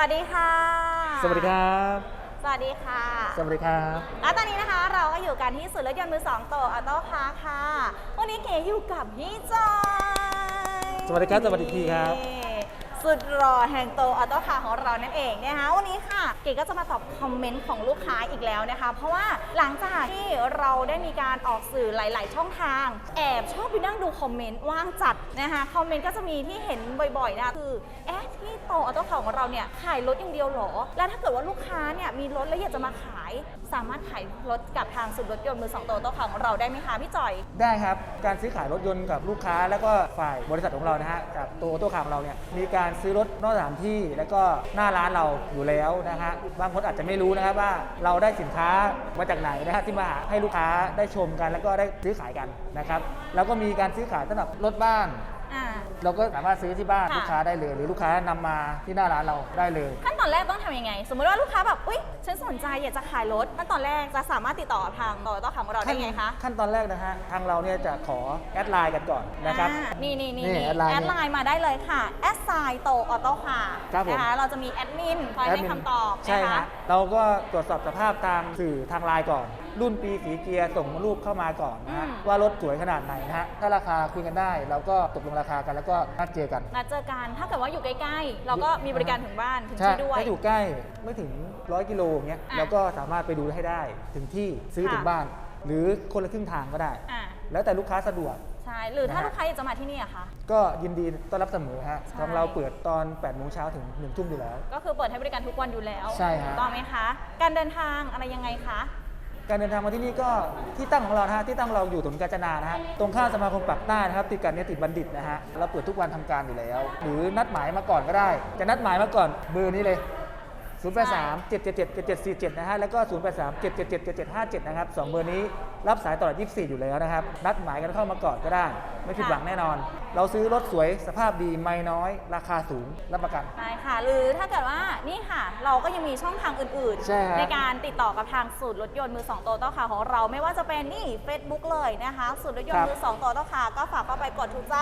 วัสดีค่ะ สวัสดีครับ สวัสดีค่ะ สวัสดีครับ แล้วตอนนี้นะคะเราก็อยู่กันที่ศูนย์รถยนต์มือสองโตออโต้คาร์ค่ะ วันนี้เก๋อยู่กับพี่จอย สวัสดีครับสวัสดีทีครับนี่ สุดรอแห่งโตออโต้คาของเรานั่นเองนะคะวันนี้ค่ะเก๋ก็จะมาตอบคอมเมนต์ของลูกค้าอีกแล้วนะคะ เพราะว่าหลังจากที่เราได้มีการออกสื่อหลาย ๆ ช่องทาง แอบชอบไปนั่งดูคอมเมนต์ว่างจัดนะคะคอมเมนต์ก็จะมีที่เห็นบ่อย ๆ นะคือเอ๊ะที่โตออโต้คาของเราเนี่ยขายรถอย่างเดียวหรอ แล้วถ้าเกิดว่าลูกค้าเนี่ยมีรถแล้วอยากจะมาขาย สามารถขายรถกับทางศูนรถยนต์มือสองโตโต้คาของเราได้ไหมคะพี่จอย ได้ครับการซื้อขายรถยนต์กับลูกค้าแล้วก็ฝ่ายบริษัทของเรานะฮะกับตัวตัวข่าของเราเนี่ยมีการซื้อรถนอกสถานที่แล้วก็หน้าร้านเราอยู่แล้วนะฮะบางคนอาจจะไม่รู้นะครับว่าเราได้สินค้ามาจากไหนนะฮะที่มาให้ลูกค้าได้ชมกัน แล้วก็ได้ซื้อขายกันนะครับแล้วก็มีการซื้อขายสำหรับรถบ้าน เราก็สามารถซื้อที่บ้านค่ะ ลูกค้าได้เลย หรือลูกค้านำมาที่หน้าร้านเราได้เลย ขั้นตอนแรกต้องทำยังไง สมมติว่าลูกค้าแบบ อุ๊ย ฉันสนใจอยากจะขายรถ ขั้นตอนแรกจะสามารถติดต่อกับทางโตโยต้าของเราได้ไงคะขั้นตอนแรกนะฮะทางเราเนี่ยจะขอแอดไลน์กันก่อนนะครับ อ่านี่นี่นี่นี่นี่แอดไลน์แอดไลน์มาได้เลยค่ะ แอดไซน์โตออโต้ค่ะครับผม นะคะเราจะมีแอดมินคอยให้คำตอบใช่นะคะฮะเราก็ตรวจสอบสภาพตามสื่อทางไลน์ก่อนรุ่นปีสีเกียร์ส่งรูปเข้ามาก่อนนะฮะอืม ว่ารถสวยขนาดไหนนะฮะถ้าราคาคุยกันได้เราก็ตกลงราคากันแล้วก็นัดเจอกัน นัดเจอกัน ถ้าเกิดว่าอยู่ใกล้ๆ เราก็มีบริการถึงบ้านถึงใช่ที่ด้วย ถ้าอยู่ใกล้ไม่ถึงร้อยกิโลอย่างเงี้ยอะเราก็สามารถไปดูให้ได้ถึงที่ซื้อค่ะ ถึงบ้าน หรือคนละครึ่งทางก็ได้ อ่าแล้วแต่ลูกค้าสะดวก ใช่ หรือถ้านะฮะ ลูกค้าอยากจะมาที่นี่อะคะ ก็ยินดีต้อนรับเสมอฮะใช่ ของเราเปิดตอน8โมงเช้าถึง1ทุ่มอยู่แล้ว ก็คือเปิดให้บริการทุกวันอยู่แล้วใช่ฮะ ถูกต้องไหมคะ การเดินทางอะไรยังไงคะ การเดินทางมาที่นี่ก็ที่ตั้งของเรานะฮะที่ตั้งเราอยู่ถนนกาญจนานะฮะตรงข้ามสมาคมปากใต้นะครับติดกันเนี่ยติดบัณฑิตนะฮะเราเปิดทุกวันทำการอยู่แล้ว หรือนัดหมายมาก่อนก็ได้ จะนัดหมายมาก่อนเบอร์นี้เลย 0 8 3 7 7 7 7 7 4 7นะฮะแล้วก็ 0 8 3 7 7 7 7 7 5 7นะครับสองเบอร์นี้รับสายตลอด 24 อยู่แล้วนะครับ นัดหมายกันเข้ามาก่อนก็ได้ ไม่ผิดหวังแน่นอน เราซื้อรถสวยสภาพดีไม่น้อย ราคาสูงรับประกัน ใช่ค่ะ หรือถ้าเกิดว่านี่ค่ะ เราก็ยังมีช่องทางอื่นใช่ฮะ ในการติดต่อกับทางศูนย์รถยนต์มือสองโตโต้คาร์ของเราไม่ว่าจะเป็นนี่ Facebook เลยนะคะศูนย์รถยนครัต์บมือสองโตโต้คาร์ก็ฝากเข้าไปกดถูกใจ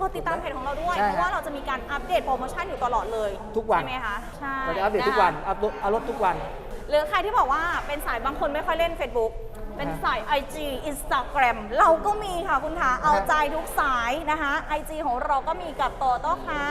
กดติดตามเพจของเราด้วยใช่เพฮะราะว่าเราจะมีการอัปเดตโปรโมชั่นอยู่ตลอดเลยทุกวัน ใช่ไหมคะใช่เราจะอัปเดตทุกวันะคะ อัพรถเอารถทุกวัน หรือใครที่บอกว่าเป็นสายบางคนไม่ค่อยเล่น Facebook เป็นสาย IG Instagram เราก็มีค่ะคุณคะเอาใจทุกสายนะคะ IG ของเราก็มีกับโตโต้คา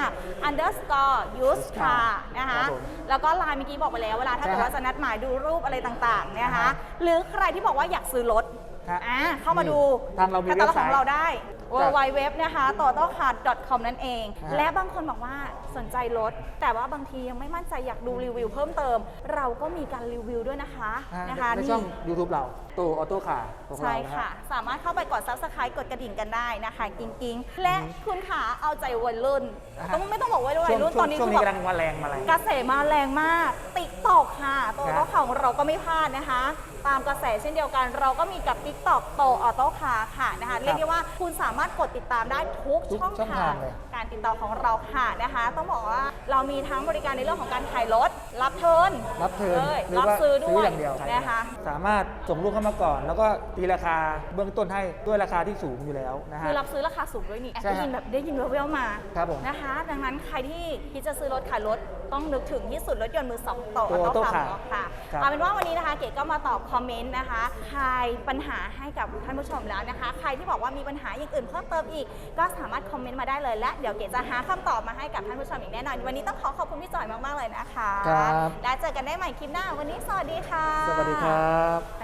underscore use car นะคะครับผมแล้วก็ไลน์เมื่อกี้บอกไปแล้วเวลาถ้าเกิดใช่ว่าจะนัดหมายดูรูปอะไรต่างๆนะคะอ่าฮะหรือใครที่บอกว่าอยากซื้อรถ ฮะอ่าเข้ามาดูทางเรามีแคตตาล็อกเว็บไซต์ของเราได้ w ครับ w w นะคะ t o t o c a r c o m นั่นเองอ่าฮะ และบางคนบอกว่าสนใจรถ แต่ว่าบางทียังไม่มั่นใจอยากดูรีวิวเพิ่มเติม เราก็มีการรีวิวด้วยนะคะอ่านะคะในช่อง YouTube เราตัวออโต้คาร์ของเราใช่นะฮะ ค่ะ สามารถเข้าไปกด subscribe กดกระดิ่งกันได้นะคะ กิ้งกิ้งๆและคุณขาเอาใจวัยรุ่น อ่าฮะ ต้องไม่ต้องบอกว่า วัยรุ่นช่วงตอนนี้ช่วงคือนี้แบบกำลังมาแรงมาแรง กระแสมาแรงมากติ๊กตอกค่ะตัวครัก็บของเราก็ไม่พลาดนะคะ ตามกระแสเช่นเดียวกัน เราก็มีกับ Tik t o k โตออโต้คาค่ะนะคะเรียกได้ว่าคุณสามารถกดติดตามได้ทุกทุกช่องช่องทาทางงเลย การติดต่อของเราค่ะนะคะ ต้องบอกว่าเรามีทั้งบริการในเรื่องของการขายรถ รับเทิร์นรับเทิร์นเลยหรือรับว่าซื้อด้วยอย่างเดียวนะคะ สามารถส่งรูปเข้ามาก่อน แล้วก็ตีราคาเบื้องต้นให้ด้วยราคาที่สูงอยู่แล้วนะฮะ คือรับซื้อราคาสูงด้วยนี่แอบใช่ได้ฮะยินแบบได้ยินแว่วๆมาครับผม นะคะ ดังนั้นใครที่คิดจะซื้อรถขายรถต้องนึกถึงที่สุดรถยนต์มือสองโตตัวออโต้ Auto คา Car ร์ค่ะครับ เอาเป็นว่าวันนี้นะคะเก๋ก็มาตอบคอมเมนต์นะคะคลายปัญหาให้กับท่านผู้ชมแล้วนะคะ ใครที่บอกว่ามีปัญหาอย่างอื่นเพิ่มเติมอีก ก็สามารถคอมเมนต์มาได้เลยและเดี๋ยวเก๋จะหาคำตอบมาให้กับท่านผู้ชมอย่างแน่นอนวันนี้ต้องขอขอบคุณพี่จอยมากๆเลยนะคะ ครับ และเจอกันได้ใหม่คลิปหน้าวันนี้สวัสดีค่ะ สวัสดีครับ